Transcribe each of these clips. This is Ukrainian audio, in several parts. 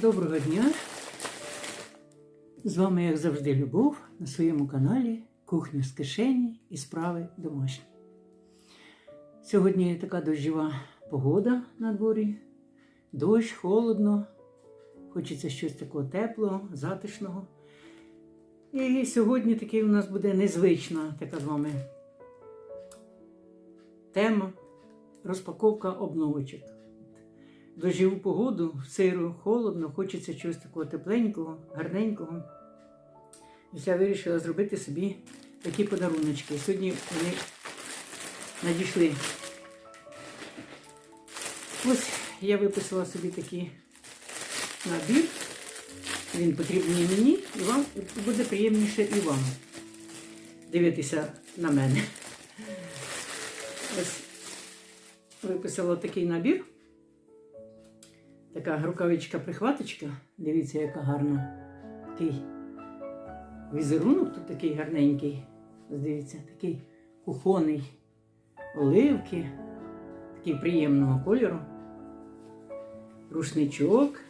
Доброго дня! З вами, як завжди, Любов на своєму каналі Кухня з кишені і справи домашні. Сьогодні така дощова погода на дворі. Дощ, холодно. Хочеться щось такого теплого, затишного. І сьогодні такий у нас буде незвична така з вами тема розпаковка обновочок доживу погоду, сиру, холодно, хочеться чогось такого тепленького, гарненького. І я вирішила зробити собі такі подаруночки. Сьогодні вони надійшли. Ось я виписала собі такий набір. Він потрібний мені, і вам буде приємніше і вам дивитися на мене. Ось виписала такий набір. Така рукавичка-прихваточка. Дивіться, яка гарна. Такий візерунок тут такий гарненький. Дивіться, такий кухонний оливки, такий приємного кольору. Рушничок.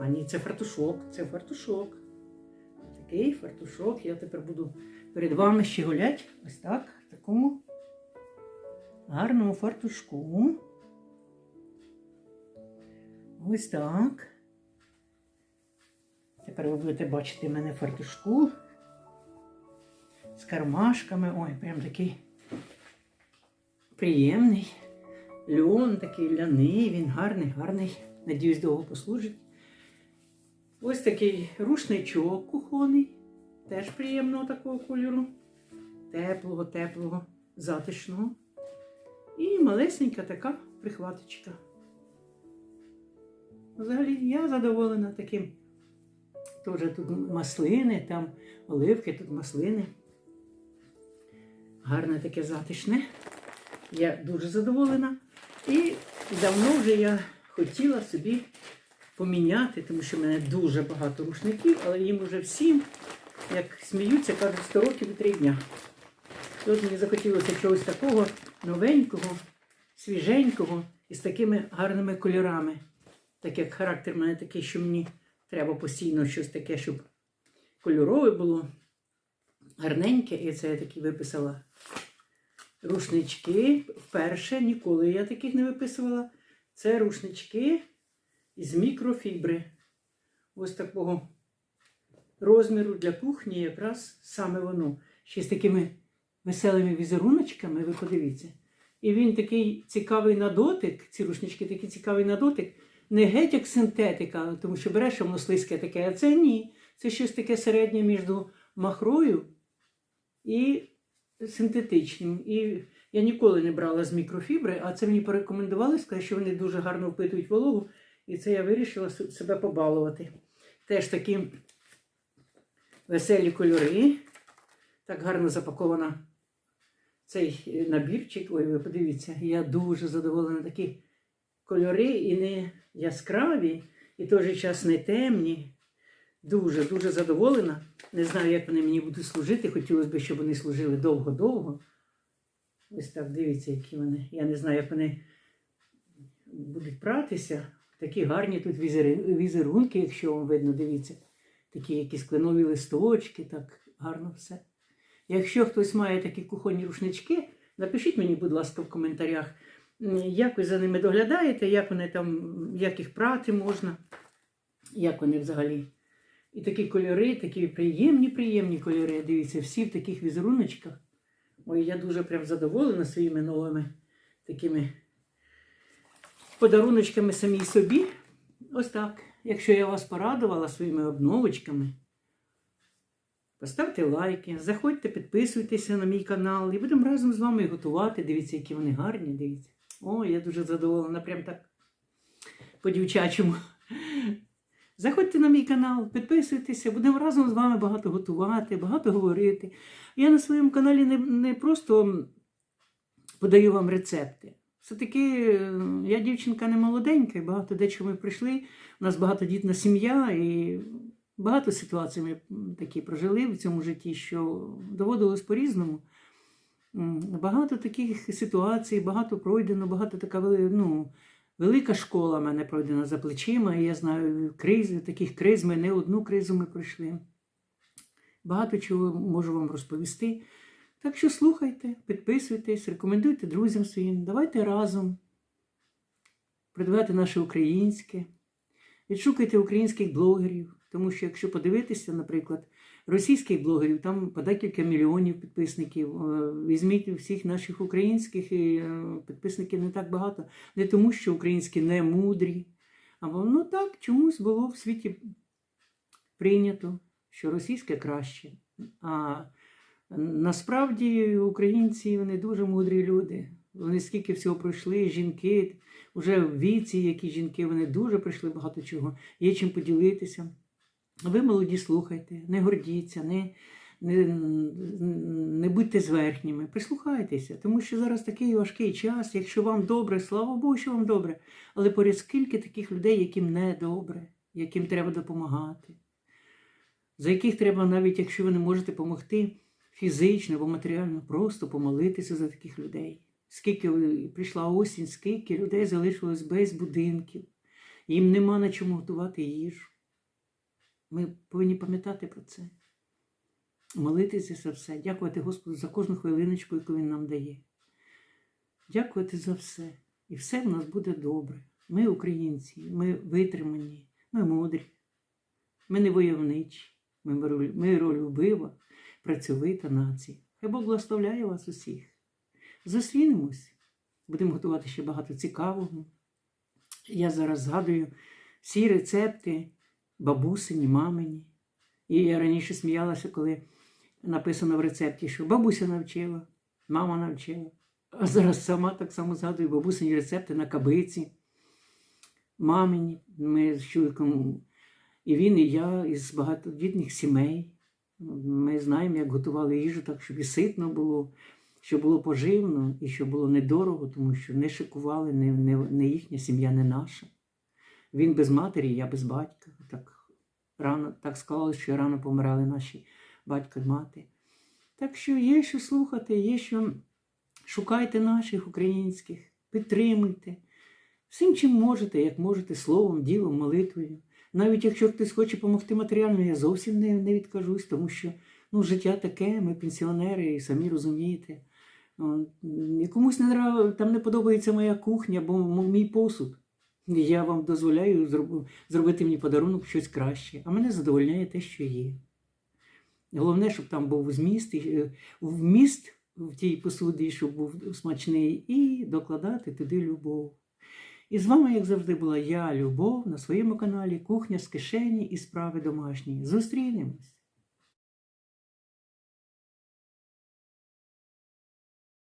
А ні, це фартушок, це фартушок. Такий фартушок. Я тепер буду перед вами ще гуляти. Ось так, в такому гарному фартушку. Ось так. Тепер ви будете бачити в мене фартушку з кармашками. Ой, прям такий приємний. Льон такий ляний, він гарний, гарний. Надіюсь, довго послужить. Ось такий рушничок кухонний. Теж приємного такого кольору. Теплого, теплого, затишного. І малесенька така прихваточка. Взагалі я задоволена таким. Теж тут маслини, там оливки, тут маслини. Гарне таке затишне. Я дуже задоволена. І давно вже я хотіла собі поміняти, тому що в мене дуже багато рушників, але їм вже всім, як сміються, кажуть, 100 років і 3 дня. От мені захотілося чогось такого новенького, свіженького і з такими гарними кольорами. Так як характер в мене такий, що мені треба постійно щось таке, щоб кольорове було, гарненьке. І це я такі виписала рушнички. Вперше ніколи я таких не виписувала. Це рушнички із мікрофібри. Ось такого розміру для кухні, якраз саме воно. Ще з такими веселими візеруночками, ви подивіться. І він такий цікавий на дотик, ці рушнички такий цікавий на дотик не геть як синтетика, тому що береш воно слизьке таке, а це ні. Це щось таке середнє між махрою і синтетичним. І я ніколи не брала з мікрофібри, а це мені порекомендували, сказали, що вони дуже гарно впитують вологу. І це я вирішила себе побалувати. Теж такі веселі кольори. Так гарно запакована цей набірчик. Ой, ви подивіться, я дуже задоволена такі кольори і не яскраві, і той час не темні. Дуже-дуже задоволена. Не знаю, як вони мені будуть служити. Хотілося б, щоб вони служили довго-довго. Ось так, дивіться, які вони. Я не знаю, як вони будуть пратися. Такі гарні тут візерунки, якщо вам видно, дивіться. Такі якісь кленові листочки, так гарно все. Якщо хтось має такі кухонні рушнички, напишіть мені, будь ласка, в коментарях. Як ви за ними доглядаєте, як вони там, як їх прати можна, як вони взагалі. І такі кольори, такі приємні, приємні кольори. Дивіться, всі в таких візеруночках. Ой, я дуже прям задоволена своїми новими такими подаруночками самій собі. Ось так. Якщо я вас порадувала своїми обновочками, поставте лайки, заходьте, підписуйтеся на мій канал і будемо разом з вами готувати. Дивіться, які вони гарні, дивіться. О, я дуже задоволена, прям так по-дівчачому. Заходьте на мій канал, підписуйтеся, будемо разом з вами багато готувати, багато говорити. Я на своєму каналі не, не просто подаю вам рецепти. Все-таки я дівчинка не молоденька, і багато дечого ми прийшли. У нас багатодітна сім'я, і багато ситуацій ми такі прожили в цьому житті, що доводилось по-різному. Багато таких ситуацій, багато пройдено, багато така ну, Велика школа мене пройдена за плечима, і я знаю кризи, таких криз ми не одну кризу ми пройшли. Багато чого можу вам розповісти. Так що слухайте, підписуйтесь, рекомендуйте друзям своїм, давайте разом придбати наше українське, відшукайте українських блогерів, тому що якщо подивитися, наприклад, російських блогерів, там по декілька мільйонів підписників. Е, Візьміть всіх наших українських і е, підписників не так багато. Не тому, що українські не мудрі, а воно так чомусь було в світі прийнято, що російське краще. А насправді українці вони дуже мудрі люди. Вони скільки всього пройшли, жінки, вже в віці, які жінки, вони дуже пройшли багато чого. Є чим поділитися. Ви, молоді, слухайте, не гордіться, не, не, не будьте зверхніми, прислухайтеся, тому що зараз такий важкий час. Якщо вам добре, слава Богу, що вам добре. Але поряд скільки таких людей, яким не добре, яким треба допомагати, за яких треба, навіть якщо ви не можете допомогти фізично або матеріально, просто помолитися за таких людей. Скільки прийшла осінь, скільки людей залишилось без будинків, їм нема на чому готувати їжу. Ми повинні пам'ятати про це. Молитися за все, дякувати Господу за кожну хвилиночку, яку Він нам дає. Дякувати за все. І все в нас буде добре. Ми українці, ми витримані, ми мудрі, ми не войовничі, ми миролюбива, працьовита нація. Хай Бог благословляє вас усіх. Зустрінемось. Будемо готувати ще багато цікавого. Я зараз згадую всі рецепти бабусині, мамині. І я раніше сміялася, коли написано в рецепті, що бабуся навчила, мама навчила. А зараз сама так само згадую бабусині рецепти на кабиці, мамині. Ми з чоловіком, і він, і я із багатодітних сімей. Ми знаємо, як готували їжу так, щоб і ситно було, щоб було поживно і щоб було недорого, тому що не шикували, не, не, не їхня сім'я, не наша. Він без матері, я без батька. Рано так склалося, що рано помирали наші батько і мати. Так що є що слухати, є що шукайте наших українських, підтримуйте. Всім, чим можете, як можете, словом, ділом, молитвою. Навіть якщо хтось хоче допомогти матеріально, я зовсім не, не відкажусь, тому що ну, життя таке, ми пенсіонери, і самі розумієте. Комусь не нрав, там не подобається моя кухня або мій посуд. Я вам дозволяю зробити мені подарунок щось краще, а мене задовольняє те, що є. Головне, щоб там був зміст, е, вміст в тій посуді, щоб був смачний, і докладати туди любов. І з вами, як завжди, була я, Любов, на своєму каналі Кухня з кишені і справи домашні. Зустрінемось!